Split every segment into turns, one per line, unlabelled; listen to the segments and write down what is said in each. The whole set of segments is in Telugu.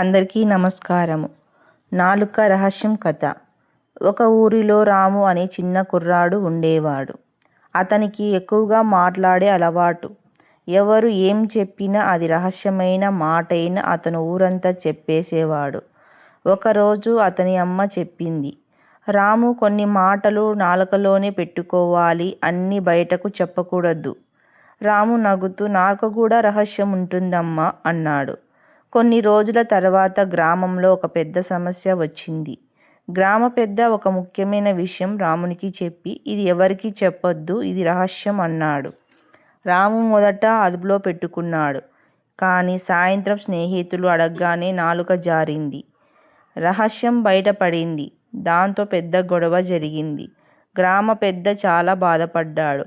అందరికీ నమస్కారము. నాలుక రహస్యం కథ. ఒక ఊరిలో రాము అనే చిన్న కుర్రాడు ఉండేవాడు. అతనికి ఎక్కువగా మాట్లాడే అలవాటు. ఎవరు ఏం చెప్పినా అది రహస్యమైన మాటైనా అతను ఊరంతా చెప్పేసేవాడు. ఒకరోజు అతని అమ్మ చెప్పింది రాము కొన్ని మాటలు నాలుకలోనే పెట్టుకోవాలి అన్నీ బయటకు చెప్పకూడదు. రాము నవ్వుతూ నాకు కూడా రహస్యం ఉంటుందమ్మా అన్నాడు. కొన్ని రోజుల తర్వాత గ్రామంలో ఒక పెద్ద సమస్య వచ్చింది. గ్రామ పెద్ద ఒక ముఖ్యమైన విషయం రామునికి చెప్పి ఇది ఎవరికీ చెప్పొద్దు ఇది రహస్యం అన్నాడు. రాము మొదట అదుపులో పెట్టుకున్నాడు. కానీ సాయంత్రం స్నేహితులు అడగగానే నాలుక జారింది. రహస్యం బయటపడింది. దాంతో పెద్ద గొడవ జరిగింది. గ్రామ పెద్ద చాలా బాధపడ్డాడు.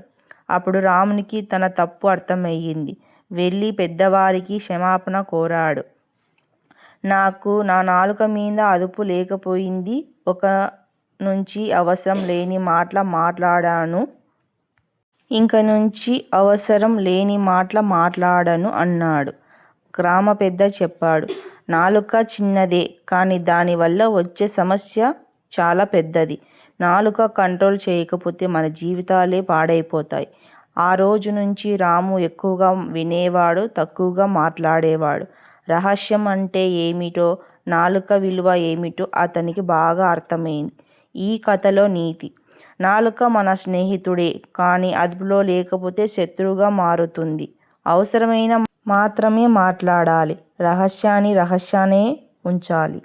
అప్పుడు రామునికి తన తప్పు అర్థమయ్యింది. వెళ్ళి పెద్దవారికి క్షమాపణ కోరాడు. నాకు నా నాలుక మీద అదుపు లేకపోయింది. ఒక నుంచి అవసరం లేని మాటల మాట్లాడాను. ఇంక నుంచి అవసరం లేని మాటల మాట్లాడను అన్నాడు. గ్రామ పెద్ద చెప్పాడు నాలుక చిన్నదే కానీ దానివల్ల వచ్చే సమస్య చాలా పెద్దది. నాలుక కంట్రోల్ చేయకపోతే మన జీవితాలే పాడైపోతాయి. ఆ రోజు నుంచి రాము ఎక్కువగా వినేవాడు తక్కువగా మాట్లాడేవాడు. రహస్యం అంటే ఏమిటో నాలుక విలువ ఏమిటో అతనికి బాగా అర్థమైంది. ఈ కథలో నీతి. నాలుక మన స్నేహితుడే కానీ అదుపులో లేకపోతే శత్రువుగా మారుతుంది. అవసరమైన మాత్రమే మాట్లాడాలి. రహస్యాన్ని రహస్యానే ఉంచాలి.